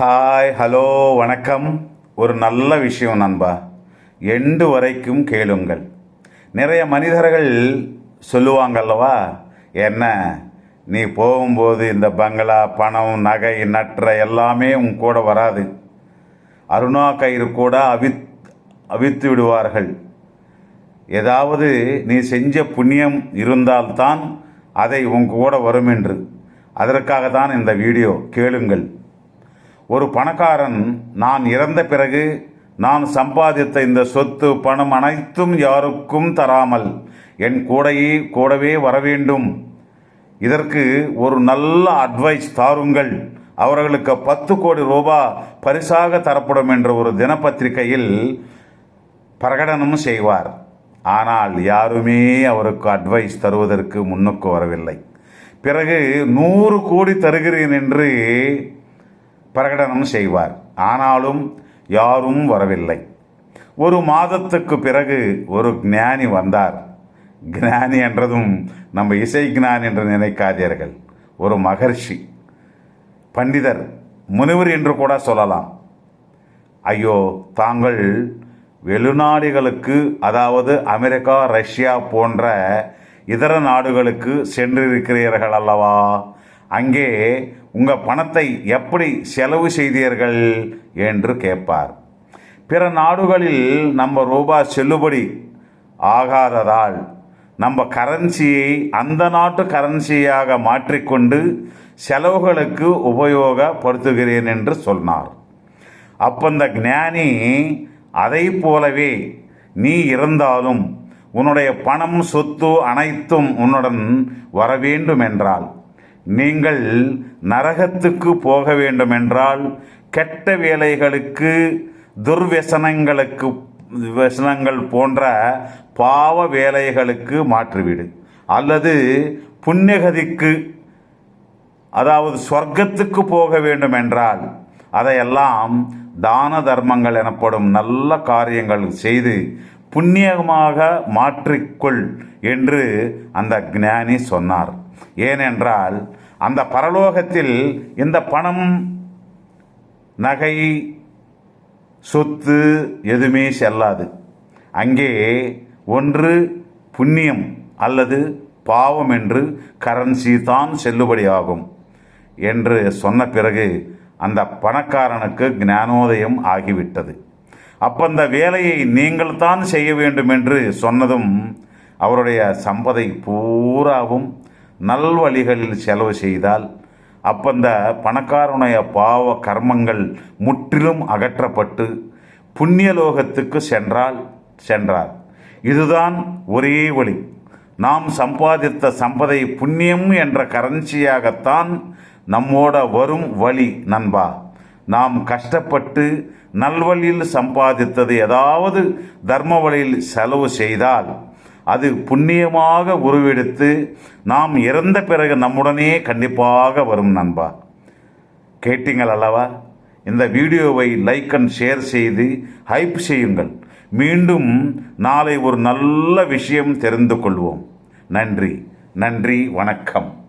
Hi hello வணக்கம். ஒரு நல்ல விஷயம் நண்பா. எண்டு வரைக்கும் கேளுங்கள். நிறைய மனிதர்கள் சொல்லுவாங்கல்லவா என்ன? நீ போகும்போது இந்த பங்களா பணம் நகை நற்ற எல்லாமே உன் கூட வராது. அருணா கயிறு கூட அவித் அவித்து விடுவார்கள். ஏதாவது நீ செஞ்ச புண்ணியம் இருந்தால்தான் அதை உன் கூட வரும் என்று. அதற்காக தான் இந்த வீடியோ. கேளுங்கள். ஒரு பணக்காரன் நான் இறந்த பிறகு நான் சம்பாதித்த இந்த சொத்து பணம் அனைத்தும் யாருக்கும் தராமல் என் கூடையே கூடவே வர வேண்டும் இதற்கு ஒரு நல்ல அட்வைஸ் தாருங்கள். அவர்களுக்கு பத்து கோடி ரூபாய் பரிசாக தரப்படும் என்ற ஒரு தினப்பத்திரிகையில் பிரகடனம் செய்வார். ஆனால் யாருமே அவருக்கு அட்வைஸ் தருவதற்கு முன்னுக்கு வரவில்லை. பிறகு நூறு கோடி தருகிறேன் என்று பிரகடனம் செய்வார். ஆனாலும் யாரும் வரவில்லை. ஒரு மாதத்துக்கு பிறகு ஒரு ஞானி வந்தார். ஞானி என்றதும் நம்ம இசை ஞானி என்று நினைக்காதீர்கள். ஒரு மகர்ஷி பண்டிதர் முனிவர் என்று கூட சொல்லலாம். ஐயோ தாங்கள் வெளிநாடுகளுக்கு அதாவது அமெரிக்கா ரஷ்யா போன்ற இதர நாடுகளுக்கு சென்றிருக்கிறீர்கள் அல்லவா? அங்கே உங்கள் பணத்தை எப்படி செலவு செய்தீர்கள் என்று கேட்பார். பிற நாடுகளில் நம்ம ரூபாய் செல்லுபடி ஆகாததால் நம்ம கரன்சியை அந்த நாட்டு கரன்சியாக மாற்றிக்கொண்டு செலவுகளுக்கு உபயோகப்படுத்துகிறேன் என்று சொன்னார். அப்போ இந்த ஞானி அதை போலவே நீ இருந்தாலும் உன்னுடைய பணம் சொத்து அனைத்தும் உன்னுடன் வர வேண்டும் என்றால் நீங்கள் நரகத்துக்கு போக வேண்டும் என்றால் கெட்ட வேலைகளுக்கு துர்வசனங்களுக்கு வசனங்கள் போன்ற பாவ வேலைகளுக்கு மாற்றிவிடு. அல்லது புண்ணியகதிக்கு அதாவது சொர்க்கத்துக்கு போக வேண்டும் என்றால் அதையெல்லாம் தான தர்மங்கள் எனப்படும் நல்ல காரியங்கள் செய்து புண்ணியமாக மாற்றிக்கொள் என்று அந்த ஞானி சொன்னார். ஏனென்றால் அந்த பரலோகத்தில் இந்த பணம் நகை சொத்து எதுவுமே செல்லாது. அங்கே ஒன்று புண்ணியம் அல்லது பாவம் என்று கரன்சி தான் செல்லுபடியாகும் என்று சொன்ன பிறகு அந்த பணக்காரனுக்கு ஞானோதயம் ஆகிவிட்டது. அப்போ அந்த வேலையை நீங்கள் தான் செய்ய வேண்டும் என்று சொன்னதும் அவருடைய சம்பதை பூராவும் நல்வழிகளில் செலவு செய்தால் அப்போ அந்த பணக்காரனுடைய பாவ கர்மங்கள் முற்றிலும் அகற்றப்பட்டு புண்ணியலோகத்துக்கு சென்றால் சென்றார். இதுதான் ஒரே வழி. நாம் சம்பாதித்த சம்பதை புண்ணியம் என்ற கரன்சியாகத்தான் நம்மோட வரும் வழி நண்பா. நாம் கஷ்டப்பட்டு நல்வழியில் சம்பாதித்தது ஏதாவது தர்ம வழியில் செலவு செய்தால் அது புண்ணியமாக உருவெடுத்து நாம் இறந்த பிறகு நம்முடனே கண்டிப்பாக வரும் நண்பா. கேட்டீங்கள் அல்லவா? இந்த வீடியோவை லைக் அண்ட் ஷேர் செய்து ஹைப் செய்யுங்கள். மீண்டும் நாளை ஒரு நல்ல விஷயம் தெரிந்து கொள்வோம். நன்றி. நன்றி. வணக்கம்.